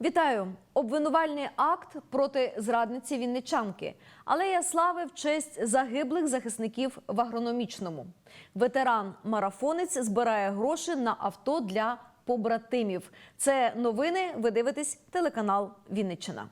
Вітаю! Обвинувальний акт проти зрадниці Вінничанки. Алея слави в честь загиблих захисників в агрономічному. Ветеран марафонець збирає гроші на авто для побратимів. Це новини. Ви дивитесь телеканал Вінниччина.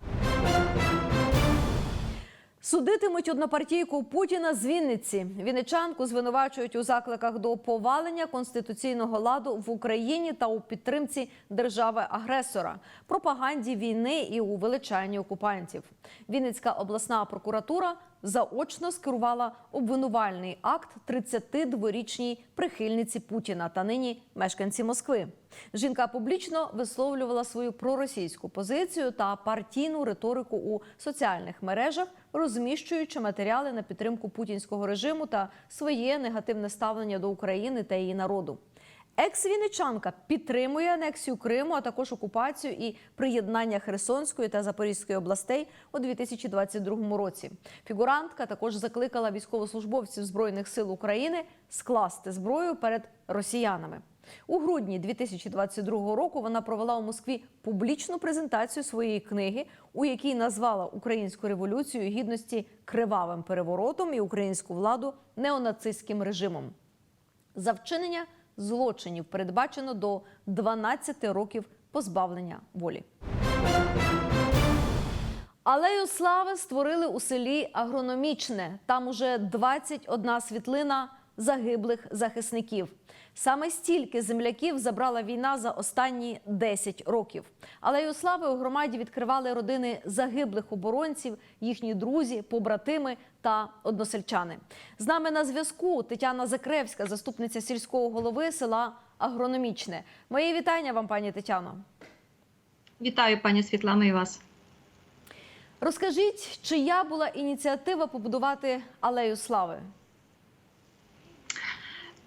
Судитимуть однопартійку Путіна з Вінниці. Вінничанку звинувачують у закликах до повалення конституційного ладу в Україні та у підтримці держави-агресора, пропаганді війни і у величанні окупантів. Вінницька обласна прокуратура заочно скерувала обвинувальний акт 32-річній прихильниці Путіна та нині мешканці Москви. Жінка публічно висловлювала свою проросійську позицію та партійну риторику у соціальних мережах, розміщуючи матеріали на підтримку путінського режиму та своє негативне ставлення до України та її народу. Екс-вінничанка підтримує анексію Криму, а також окупацію і приєднання Херсонської та Запорізької областей у 2022 році. Фігурантка також закликала військовослужбовців збройних сил України скласти зброю перед росіянами. У грудні 2022 року вона провела у Москві публічну презентацію своєї книги, у якій назвала українську революцію гідності кривавим переворотом і українську владу неонацистським режимом. За вчинення злочинів передбачено до 12 років позбавлення волі. Алею слави створили у селі Агрономічне. Там уже 21 світлина загиблих захисників. Саме стільки земляків забрала війна за останні 10 років. Алею слави у громаді відкривали родини загиблих оборонців, їхні друзі, побратими та односельчани. З нами на зв'язку Тетяна Закревська, заступниця сільського голови села Агрономічне. Мої вітання вам, пані Тетяно. Вітаю, пані Світлано, і вас. Розкажіть, чия була ініціатива побудувати алею слави?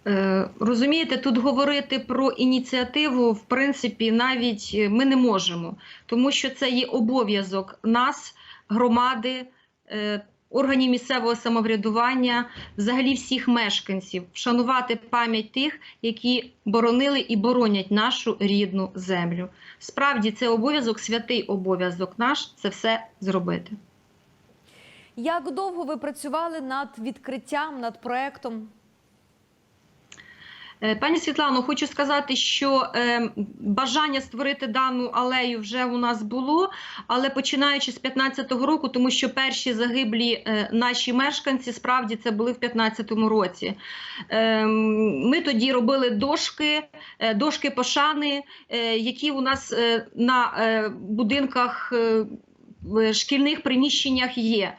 Е, розумієте, тут говорити про ініціативу, в принципі, навіть е, ми не можемо, тому що це є обов'язок нас, громади, е, органів місцевого самоврядування, взагалі всіх мешканців, вшанувати пам'ять тих, які боронили і боронять нашу рідну землю. Справді, це обов'язок, святий обов'язок наш це все зробити. Як довго ви працювали над відкриттям, над проектом? Е, Пані Світлано, хочу сказати, що е, бажання створити дану алею вже у нас було, але починаючи з 15-го року, тому що перші загиблі е, наші мешканці справді це були в 15-му році. Е, ми тоді робили дошки, е, дошки пошани, які у нас на будинках шкільних приміщеннях є.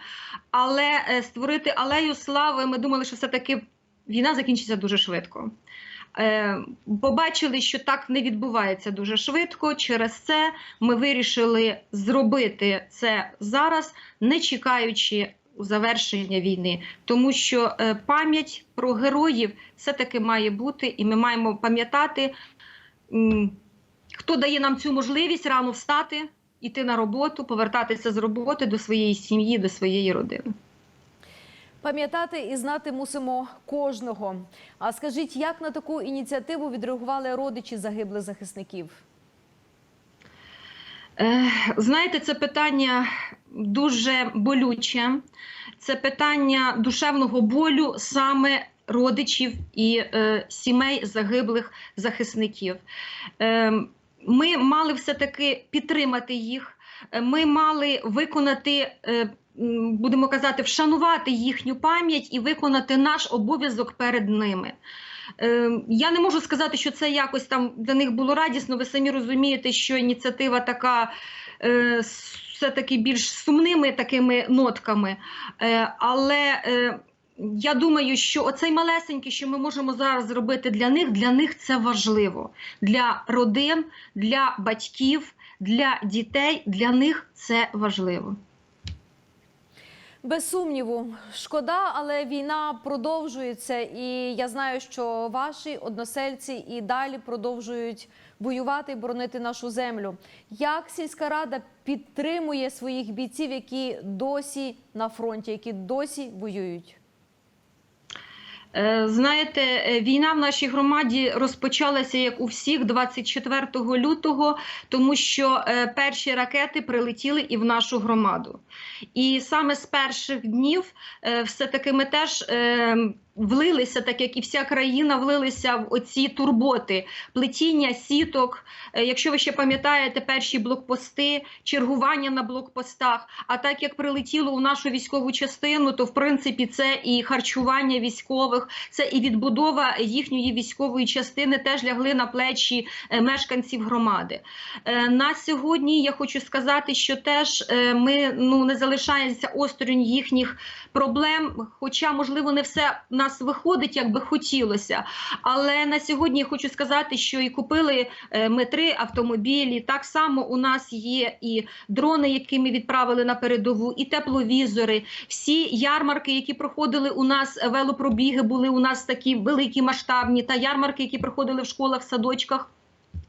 Але створити алею слави, ми думали, що все-таки війна закінчиться дуже швидко. Е, Побачили, що так не відбувається дуже швидко. Через це ми вирішили зробити це зараз, не чекаючи завершення війни, тому що е, пам'ять про героїв все-таки має бути, і ми маємо пам'ятати, хто дає нам цю можливість рано встати, іти на роботу, повертатися з роботи до своєї сім'ї, до своєї родини. Пам'ятати і знати мусимо кожного. А скажіть, як на таку ініціативу відреагували родичі загиблих захисників? Е, Знаєте, це питання дуже болюче. Це питання душевного болю саме родичів і е, сімей загиблих захисників. Е, ми мали все-таки підтримати їх. Е, Ми мали виконати, е, будемо казати, вшанувати їхню пам'ять і виконати наш обов'язок перед ними. Е, Я не можу сказати, що це якось там для них було радісно. Ви самі розумієте, що ініціатива така е, все-таки більш сумними такими нотками. Е, Але я думаю, що оцей малесенький, що ми можемо зараз зробити для них, для них це важливо. Для родин, для батьків, для дітей, для них це важливо. Без сумніву, шкода, але війна продовжується, і я знаю, що ваші односельці і далі продовжують воювати і боронити нашу землю. Як сільська рада підтримує своїх бійців, які досі на фронті, які досі воюють? Е, Знаєте, е, війна в нашій громаді розпочалася як у всіх 24 лютого, тому що е, перші ракети прилетіли і в нашу громаду. І саме з перших днів е, все-таки ми теж е, влилися, так як і вся країна, влилися в оці турботи, плетіння сіток. Е, Якщо ви ще пам'ятаєте перші блокпости, чергування на блокпостах. А так як прилетіло у нашу військову частину, то в принципі це і харчування військових, це і відбудова їхньої військової частини теж лягли на плечі е, мешканців громади. Е, На сьогодні я хочу сказати, що теж ми ну не залишаємося осторонь їхніх проблем, хоча можливо не все в нас виходить, як би хотілося. Але на сьогодні я хочу сказати, що і купили е, ми три автомобілі. Так само у нас є і дрони, які ми відправили на передову, і тепловізори. Всі ярмарки, які проходили у нас, е, велопробіги були у нас такі великі масштабні, та ярмарки, які проходили в школах, садочках.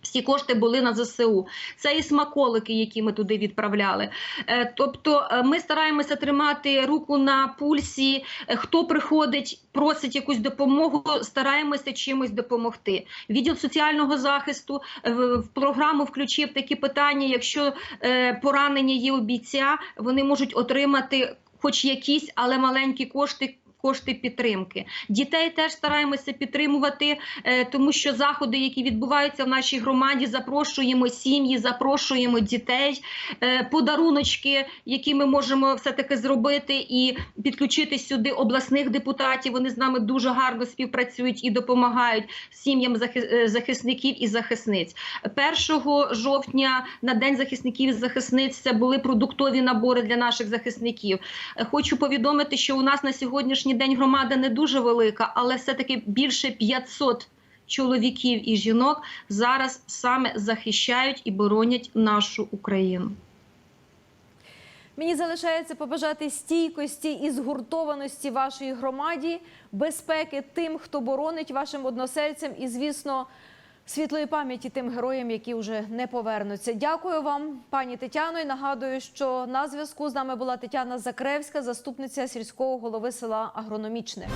Всі кошти були на ЗСУ. Це і смаколики, які ми туди відправляли. Е, Тобто е, ми стараємося тримати руку на пульсі. Е, Хто приходить, просить якусь допомогу, стараємося чимось допомогти. Відділ соціального захисту в програму включив такі питання. Якщо поранення є у бійця, вони можуть отримати хоч якісь, але маленькі кошти. Кошти підтримки дітей теж стараємося підтримувати, е, тому що заходи, які відбуваються в нашій громаді, запрошуємо сім'ї, запрошуємо дітей, е, подаруночки, які ми можемо все таки зробити, і підключити сюди обласних депутатів. Вони з нами дуже гарно співпрацюють і допомагають сім'ям е, захисників і захисниць. 1 жовтня на день захисників і захисниць це були продуктові набори для наших захисників. Хочу повідомити, що у нас на сьогоднішній день громада не дуже велика, але все-таки більше 500 чоловіків і жінок зараз саме захищають і боронять нашу Україну. Мені залишається побажати стійкості і згуртованості вашої громаді, безпеки тим, хто боронить вашим односельцям, і, звісно, світлої пам'яті тим героям, які вже не повернуться. Дякую вам, пані Тетяно. І нагадую, що на зв'язку з нами була Тетяна Закревська, заступниця сільського голови села Агрономічне.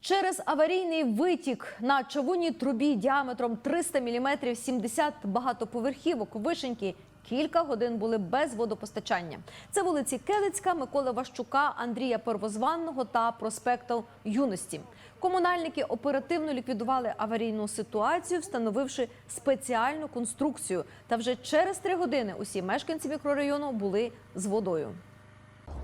Через аварійний витік на човуній трубі діаметром 300 мм 70 багатоповерхівок вишеньки кілька годин були без водопостачання. Це вулиці Келицька, Миколи Ващука, Андрія Первозванного та проспекту Юності. Комунальники оперативно ліквідували аварійну ситуацію, встановивши спеціальну конструкцію. Та вже через три години усі мешканці мікрорайону були з водою.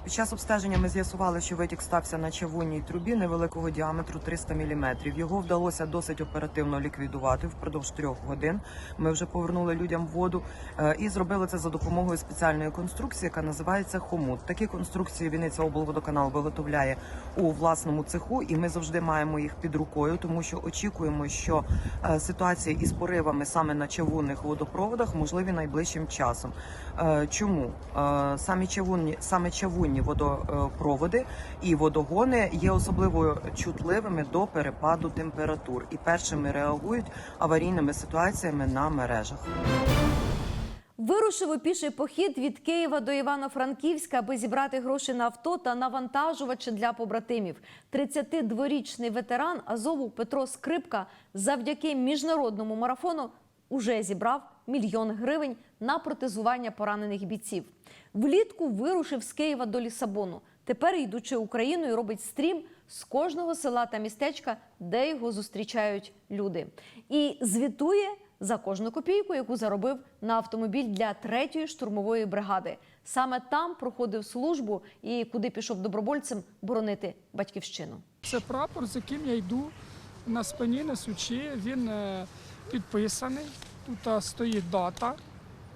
Під час обстеження ми з'ясували, що витік стався на чавунній трубі невеликого діаметру 300 мм. Його вдалося досить оперативно ліквідувати впродовж трьох годин. Ми вже повернули людям воду е, і зробили це за допомогою спеціальної конструкції, яка називається хомут. Такі конструкції Вінниця облводоканал виготовляє у власному цеху, і ми завжди маємо їх під рукою, тому що очікуємо, що е, ситуації із поривами саме на чавунних водопроводах можливі найближчим часом. Е, Чому Е, самі чавунні, саме чавунні водопроводи і водогони є особливо чутливими до перепаду температур і першими реагують аварійними ситуаціями на мережах. Вирушив у піший похід від Києва до Івано-Франківська, аби зібрати гроші на авто та навантажувачі для побратимів. 32-річний ветеран Азову Петро Скрипка завдяки міжнародному марафону уже зібрав мільйон гривень на протезування поранених бійців. Влітку вирушив з Києва до Лісабону. Тепер, йдучи Україною, робить стрім з кожного села та містечка, де його зустрічають люди. І звітує за кожну копійку, яку заробив на автомобіль для третьої штурмової бригади. Саме там проходив службу і куди пішов добровольцем боронити батьківщину. Це прапор, з яким я йду на спині, несучи. Він е, підписаний. Тут стоїть дата,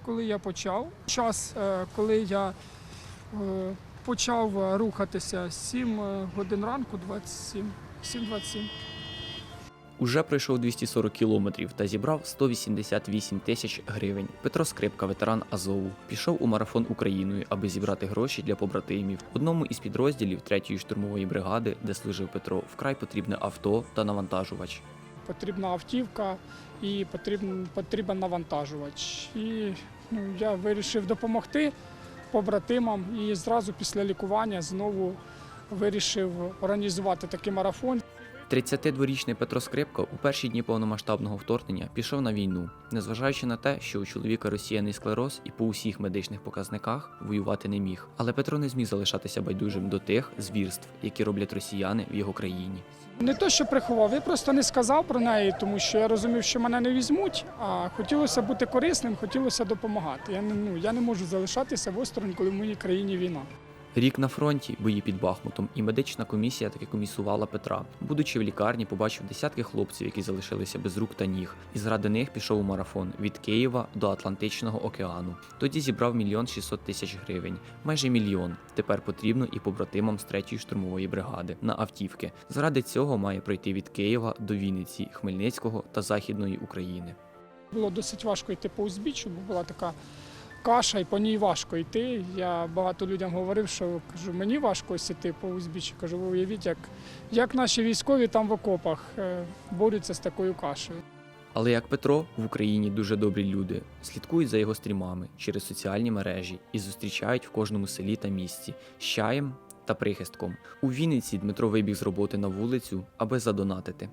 коли я почав. Час, е, коли я е, почав рухатися 7 е, годин ранку, 27, 7.27. Уже пройшов 240 кілометрів та зібрав 188 тисяч гривень. Петро Скрипка, ветеран Азову, пішов у марафон Україною, аби зібрати гроші для побратимів. Одному із підрозділів 3-ї штурмової бригади, де служив Петро, вкрай потрібне авто та навантажувач. Потрібна автівка і потрібен, потрібен навантажувач. І ну, я вирішив допомогти побратимам і зразу після лікування знову вирішив організувати такий марафон. 32-річний Петро Скрипка у перші дні повномасштабного вторгнення пішов на війну, незважаючи на те, що у чоловіка розсіяний склероз і по усіх медичних показниках воювати не міг. Але Петро не зміг залишатися байдужим до тих звірств, які роблять росіяни в його країні. Не то, що приховав, я просто не сказав про неї, тому що я розумів, що мене не візьмуть. А хотілося бути корисним, хотілося допомагати. Я не ну я не можу залишатися в осторонь, коли в моїй країні війна. Рік на фронті, бої під Бахмутом, і медична комісія таки комісувала Петра. Будучи в лікарні, побачив десятки хлопців, які залишилися без рук та ніг, і заради них пішов у марафон від Києва до Атлантичного океану. Тоді зібрав мільйон 600 тисяч гривень, майже мільйон. Тепер потрібно і побратимам з третьої штурмової бригади на автівки. Заради цього має пройти від Києва до Вінниці, Хмельницького та Західної України. Було досить важко йти по узбіччю, бо була така каша, і по ній важко йти. Я багато людям говорив, що кажу, мені важко ось йти по узбіччю. Кажу, ви уявіть, як, як наші військові там в окопах е, борються з такою кашею. Але як Петро в Україні дуже добрі люди слідкують за його стрімами через соціальні мережі і зустрічають в кожному селі та місті з чаєм та прихистком. У Вінниці Дмитро вибіг з роботи на вулицю, аби задонатити.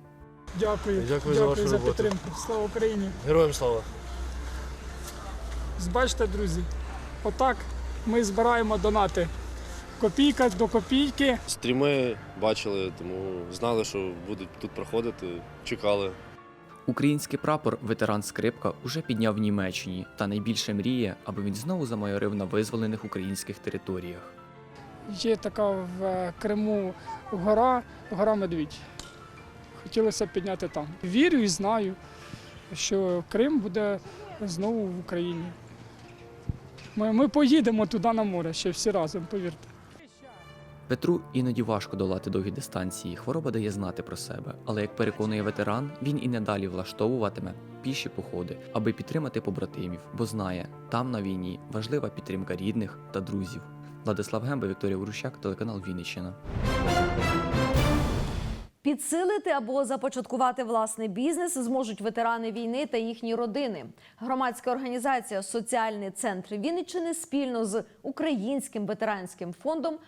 Дякую, Дякую за вашу роботу. підтримку. Слава Україні! Героям слава! Бачите, друзі, отак ми збираємо донати. Копійка до копійки. Стріми бачили, тому знали, що будуть тут проходити, чекали. Український прапор ветеран Скрипка уже підняв в Німеччині та найбільше мріє, аби він знову замайорив на визволених українських територіях. Є така в е, Криму гора, гора Медвідь. Хотілося б підняти там. Вірю і знаю, що Крим буде знову в Україні. Ми, ми поїдемо туди на море ще всі разом, повірте. Петру іноді важко долати довгі дистанції. Хвороба дає знати про себе. Але як переконує ветеран, він і надалі влаштовуватиме піші походи, аби підтримати побратимів, бо знає, там на війні важлива підтримка рідних та друзів. Владислав Гемба, Вікторія Урущак, телеканал Вінниччина. Підсилити або започаткувати власний бізнес зможуть ветерани війни та їхні родини. Громадська організація Соціальний центр Вінниччини спільно з Українським ветеранським фондом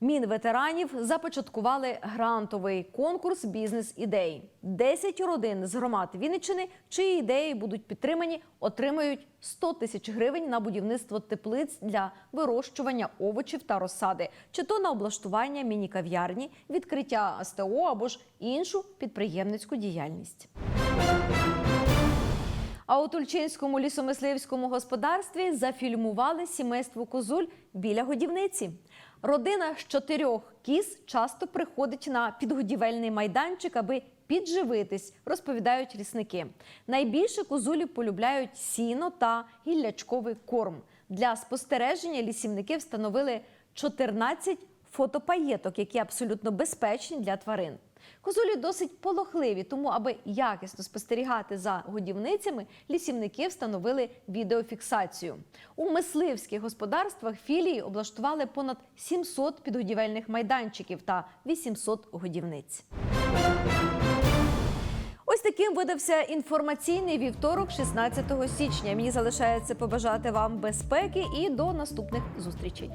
Мінветеранів започаткували грантовий конкурс бізнес-ідей. Десять родин з громад Вінниччини, чиї ідеї будуть підтримані, отримають 100 тисяч гривень на будівництво теплиць для вирощування овочів та розсади, чи то на облаштування міні-кав'ярні, відкриття СТО або ж іншу підприємницьку діяльність. А у Тульчинському лісомисливському господарстві зафільмували сімейство козуль біля годівниці. Родина з чотирьох кіз часто приходить на підгодівельний майданчик, аби підживитись, розповідають лісники. Найбільше козулі полюбляють сіно та гіллячковий корм. Для спостереження лісівники встановили 14 фотопаєток, які абсолютно безпечні для тварин. Козулі досить полохливі, тому, аби якісно спостерігати за годівницями, лісівники встановили відеофіксацію. У мисливських господарствах філії облаштували понад 700 підгодівельних майданчиків та 800 годівниць. Ось таким видався інформаційний вівторок, 16 січня. Мені залишається побажати вам безпеки і до наступних зустрічей.